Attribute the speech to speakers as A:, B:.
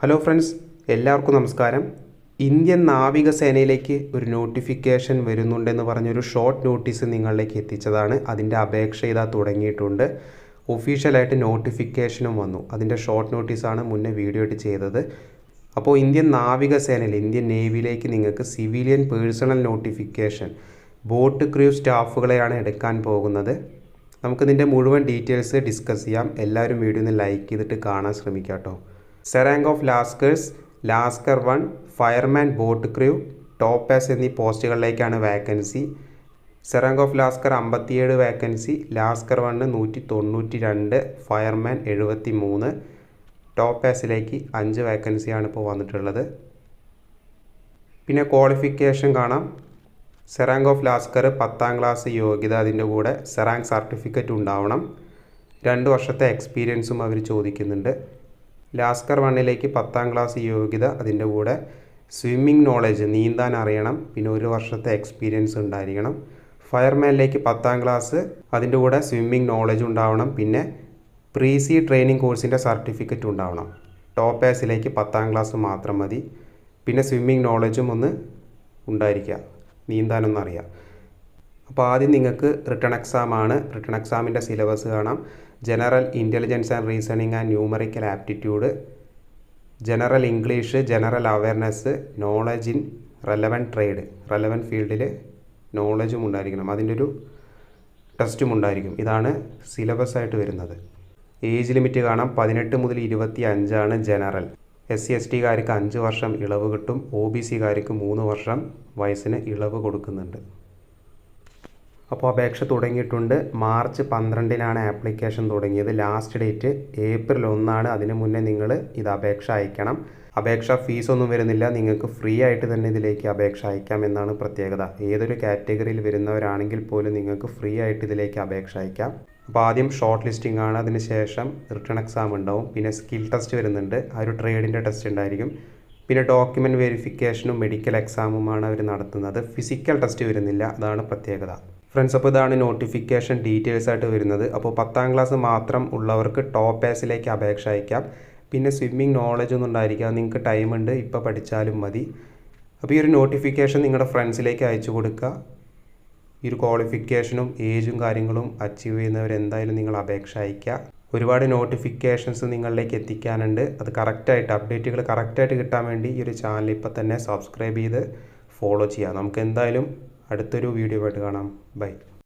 A: Hello friends എല്ലാവർക്കും നമസ്കാരം. Indian നാവികസേനയിലേക്ക് ഒരു നോട്ടിഫിക്കേഷൻ വരുന്നുണ്ടെന്ന് പറഞ്ഞൊരു ഷോർട്ട് നോട്ടീസ് നിങ്ങളിലേക്ക് എത്തിച്ചതാണ്. അതിന്റെ അപേക്ഷ ഇതാ തുടങ്ങിയിട്ടുണ്ട്. ഒഫീഷ്യലായിട്ട് നോട്ടിഫിക്കേഷനും വന്നു. അതിന്റെ ഷോർട്ട് നോട്ടീസാണ് മുന്നേ വീഡിയോ ആയിട്ട് ചെയ്തത്. അപ്പോൾ ഇന്ത്യൻ നാവികസേനയിൽ ഇന്ത്യൻ നേവിയിലേക്ക് നിങ്ങൾക്ക് civilian personnel notification boat crew സ്റ്റാഫുകളെയാണ് എടുക്കാൻ പോകുന്നത്. നമുക്കിതിന്റെ മുഴുവൻ ഡീറ്റെയിൽസ് ഡിസ്കസ് ചെയ്യാം. എല്ലാവരും വീഡിയോ ഒന്ന് ലൈക്ക് ചെയ്തിട്ട് കാണാൻ ശ്രമിക്കാം കേട്ടോ serang of lascars lascar one fireman boat crew topass എന്നീ പോസ്റ്റുകളിലേക്കാണ് വാക്കൻസി സെറാങ്ക് ഓഫ് ലാസ്കർ അമ്പത്തിയേഴ് വാക്കൻസി ലാസ്കർ വണ്ണ് നൂറ്റി തൊണ്ണൂറ്റി രണ്ട് ഫയർമാൻ എഴുപത്തി മൂന്ന് ടോപ്പാസിലേക്ക് അഞ്ച് വാക്കൻസിയാണ് ഇപ്പോൾ വന്നിട്ടുള്ളത്. പിന്നെ ക്വാളിഫിക്കേഷൻ കാണാം. സെറാങ്ക് ഓഫ് ലാസ്കർ പത്താം ക്ലാസ് യോഗ്യത അതിന്റെ കൂടെ സെറാങ്ക് സർട്ടിഫിക്കറ്റ് ഉണ്ടാവണം. രണ്ട് വർഷത്തെ എക്സ്പീരിയൻസും അവർ ചോദിക്കുന്നുണ്ട്. ലാസ്കർ വണ്ണിലേക്ക് പത്താം ക്ലാസ് യോഗ്യത അതിന്റെ കൂടെ സ്വിമ്മിംഗ് നോളജ് നീന്താൻ അറിയണം. പിന്നെ ഒരു വർഷത്തെ എക്സ്പീരിയൻസ് ഉണ്ടായിരിക്കണം. ഫയർമാനിലേക്ക് പത്താം ക്ലാസ് അതിന്റെ കൂടെ സ്വിമ്മിംഗ് നോളജ് ഉണ്ടാവണം. പിന്നെ പ്രീ സി ട്രെയിനിങ് കോഴ്സിന്റെ സർട്ടിഫിക്കറ്റ് ഉണ്ടാവണം. ടോപ്പ് ആസിലേക്ക് പത്താം ക്ലാസ് മാത്രം മതി. പിന്നെ സ്വിമ്മിംഗ് നോളജും ഒന്ന് ഉണ്ടായിരിക്കുക. നീന്താനൊന്നും അറിയാം അപ്പോൾ ആദ്യം നിങ്ങൾക്ക് റിട്ടേൺ എക്സാം ആണ്. റിട്ടേൺ എക്സാമിന്റെ സിലബസ് കാണാം. General intelligence and reasoning and numerical aptitude general English general awareness knowledge in relevant trade relevant ഫീൽഡിൽ നോളജും ഉണ്ടായിരിക്കണം. അതിന്റെ ഒരു ടെസ്റ്റും ഉണ്ടായിരിക്കും. ഇതാണ് സിലബസ് ആയിട്ട് വരുന്നത്. ഏജ് ലിമിറ്റ് കാണാം. പതിനെട്ട് മുതൽ ഇരുപത്തി അഞ്ചാണ് ജനറൽ എസ് സി എസ് ടിക്കാർക്ക് അഞ്ച് വർഷം ഇളവ് കിട്ടും. ഒ ബി സിക്കാർക്ക് മൂന്ന് വർഷം വയസ്സിന് ഇളവ് കൊടുക്കുന്നുണ്ട്. അപ്പോൾ അപേക്ഷ തുടങ്ങിയിട്ടുണ്ട്. മാർച്ച് പന്ത്രണ്ടിനാണ് ആപ്ലിക്കേഷൻ തുടങ്ങിയത്. ലാസ്റ്റ് ഡേറ്റ് ഏപ്രിൽ ഒന്നാണ്. അതിന് മുന്നേ നിങ്ങൾ ഇത് അപേക്ഷ അയക്കണം. അപേക്ഷ ഫീസൊന്നും വരുന്നില്ല. നിങ്ങൾക്ക് ഫ്രീ ആയിട്ട് തന്നെ ഇതിലേക്ക് അപേക്ഷ അയക്കാം എന്നാണ് പ്രത്യേകത. ഏതൊരു കാറ്റഗറിയിൽ വരുന്നവരാണെങ്കിൽ പോലും നിങ്ങൾക്ക് ഫ്രീ ആയിട്ട് ഇതിലേക്ക് അപേക്ഷ അയക്കാം. അപ്പോൾ ആദ്യം ഷോർട്ട് ലിസ്റ്റിംഗ് ആണ്. അതിന് ശേഷം റിട്ടേൺ എക്സാം ഉണ്ടാവും. പിന്നെ സ്കിൽ ടെസ്റ്റ് വരുന്നുണ്ട്. ആ ഒരു ട്രേഡിന്റെ ടെസ്റ്റ് ഉണ്ടായിരിക്കും. പിന്നെ ഡോക്യുമെന്റ് വെരിഫിക്കേഷനും മെഡിക്കൽ എക്സാമുമാണ് അവർ നടത്തുന്നത്. ഫിസിക്കൽ ടെസ്റ്റ് വരുന്നില്ല. അതാണ് പ്രത്യേകത. ഫ്രണ്ട്സ് അപ്പോൾ ഇതാണ് നോട്ടിഫിക്കേഷൻ ഡീറ്റെയിൽസ് ആയിട്ട് വരുന്നത്. അപ്പോൾ പത്താം ക്ലാസ് മാത്രം ഉള്ളവർക്ക് ടോപ്പ് ആസിലേക്ക് അപേക്ഷ അയക്കാം. പിന്നെ സ്വിമ്മിങ് നോളജ് ഒന്നും ഉണ്ടായിരിക്കാം. നിങ്ങൾക്ക് ഉണ്ട്. ഇപ്പോൾ പഠിച്ചാലും മതി. അപ്പോൾ ഈ ഒരു നോട്ടിഫിക്കേഷൻ നിങ്ങളുടെ ഫ്രണ്ട്സിലേക്ക് അയച്ചു കൊടുക്കുക. ഈ ഒരു ക്വാളിഫിക്കേഷനും ഏജും കാര്യങ്ങളും അച്ചീവ് ചെയ്യുന്നവർ എന്തായാലും നിങ്ങൾ അപേക്ഷ അയക്കുക ഒരുപാട് നോട്ടിഫിക്കേഷൻസ് നിങ്ങളിലേക്ക് എത്തിക്കാനുണ്ട്. അത് കറക്റ്റായിട്ട് അപ്ഡേറ്റുകൾ കറക്റ്റായിട്ട് കിട്ടാൻ വേണ്ടി ഈ ഒരു ചാനൽ ഇപ്പോൾ തന്നെ സബ്സ്ക്രൈബ് ചെയ്ത് ഫോളോ ചെയ്യുക. നമുക്ക് എന്തായാലും അടുത്തൊരു വീഡിയോ ആയിട്ട് കാണാം. ബൈ.